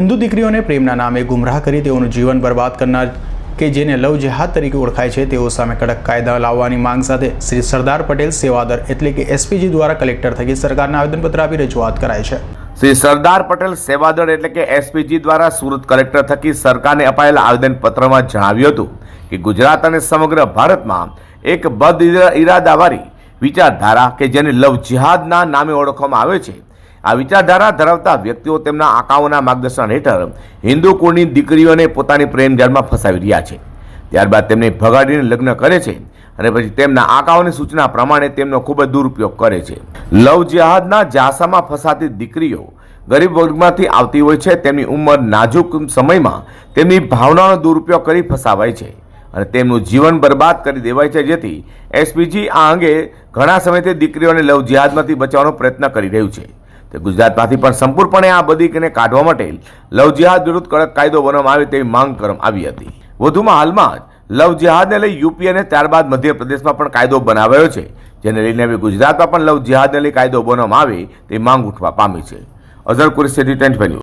હિન્દુ દીકરીઓને પ્રેમના નામે ગુમરાહ કરી તેઓનું જીવન બરબાદ કરનાર કે જેને લવ જેહાદ તરીકે ઓળખાય છે, તેઓ સામે કડક કાયદા લાવવાની માંગ સાથે શ્રી સરદાર પટેલ સેવાદર એટલે કે એસપીજી દ્વારા કલેક્ટર થકી સરકારને આવેદનપત્ર આપી રજૂઆત કરાય છે. શ્રી સરદાર પટેલ સેવાદળ એટલે કે એસપીજી દ્વારા સુરત કલેક્ટર થકી સરકારને અપાયેલા આવેદનપત્રમાં જણાવ્યું હતું કે ગુજરાત અને સમગ્ર ભારતમાં એક બદ ઇરાદાવાળી વિચારધારા કે જેને લવ જિહાદના નામે ઓળખવામાં આવે છે આ વિચારધારા ધરાવતા વ્યક્તિઓ તેમના આંકાઓના માર્ગદર્શન હેઠળ હિન્દુ કુળની દીકરીઓને પોતાની પ્રેમ જાળમાં ફસાવી રહ્યા છે. ત્યારબાદ તેમને ભગાડીને લગ્ન કરે છે અને પછી તેમના આંકાઓની સૂચના પ્રમાણે તેમનો ખૂબ જ દુરુપયોગ કરે છે. લવ જિહાદના જાસામાં ફસાતી દીકરીઓ ગરીબ વર્ગમાંથી આવતી હોય છે, તેમની ઉંમર નાજુક સમયમાં તેમની ભાવનાનો દુરુપયોગ કરી ફસાવાય છે અને તેમનું જીવન બરબાદ કરી દેવાય છે, જેથી એસપીજી આ અંગે ઘણા સમયથી દીકરીઓને લવ જિહાદમાંથી બચાવવાનો પ્રયત્ન કરી રહ્યું છે. તે ગુજરાતમાંથી પણ સંપૂર્ણપણે આ બધીને કાઢવા માટે લવ જિહાદ વિરુદ્ધ કડક કાયદો બનાવવામાં આવે તેવી માંગ કરવામાં આવી હતી. વધુમાં હાલમાં જ લવ જિહાદને લઈ યુપી અને ત્યારબાદ મધ્યપ્રદેશમાં પણ કાયદો બનાવાયો છે, જેને લઈને હવે ગુજરાતમાં પણ લવ જિહાદને લઈ કાયદો બનાવવામાં આવે તે માંગ ઉઠવા પામી છે. અઝર કુરેશી ટેન્ટ